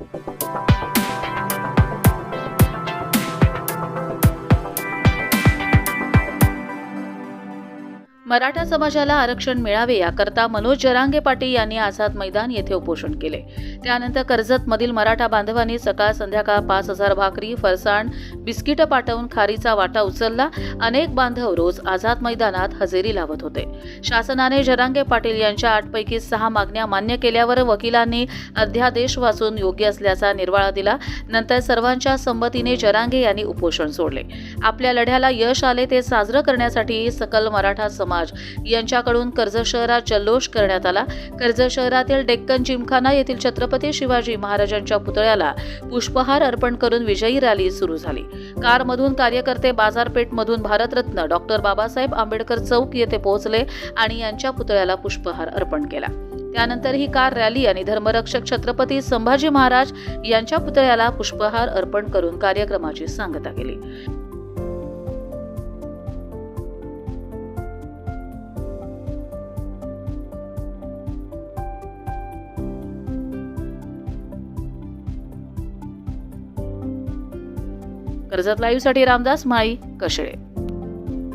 Thank you. Maratha समाजाला आरक्षण मिळावे याकरता मनोज जरांगे पाटील यांनी आझाद मैदान येथे उपोषण केले. त्यानंतर कर्जत मधील मराठा बांधवांनी सकाळ संध्याकाळ पाच हजार भाकरी फरसाण बिस्किटं पाठवून खारीचा वाटा उचलला. अनेक बांधव रोज आझाद मैदानात हजेरी लावत होते. शासनाने जरांगे पाटील यांच्या आठपैकी सहा मागण्या मान्य केल्यावर वकिलांनी अध्यादेश वाचून योग्य असल्याचा निर्वाळा दिला. नंतर सर्वांच्या संमतीने जरांगे यांनी उपोषण सोडले. आपल्या लढ्याला यश आले ते साजरं करण्यासाठी सकल मराठा समाज यांच्याकडून कर्जत शहरात जल्लोष करण्यात आला. कर्जत शहरातील डेक्कन जिमखाना येथील छत्रपती शिवाजी महाराजांच्या पुतळ्याला पुष्पहार अर्पण करून विजयी रॅली सुरू झाली. कारमधून कार्यकर्ते बाजारपेठमधून भारतरत्न डॉक्टर बाबासाहेब आंबेडकर चौक येथे पोहोचले आणि यांच्या पुतळ्याला पुष्पहार अर्पण केला. त्यानंतर ही कार रॅली आणि धर्मरक्षक छत्रपती संभाजी महाराज यांच्या पुतळ्याला पुष्पहार अर्पण करून कार्यक्रमाची सांगता केली. कर्जत लाईव्हसाठी रामदास माई कशळे.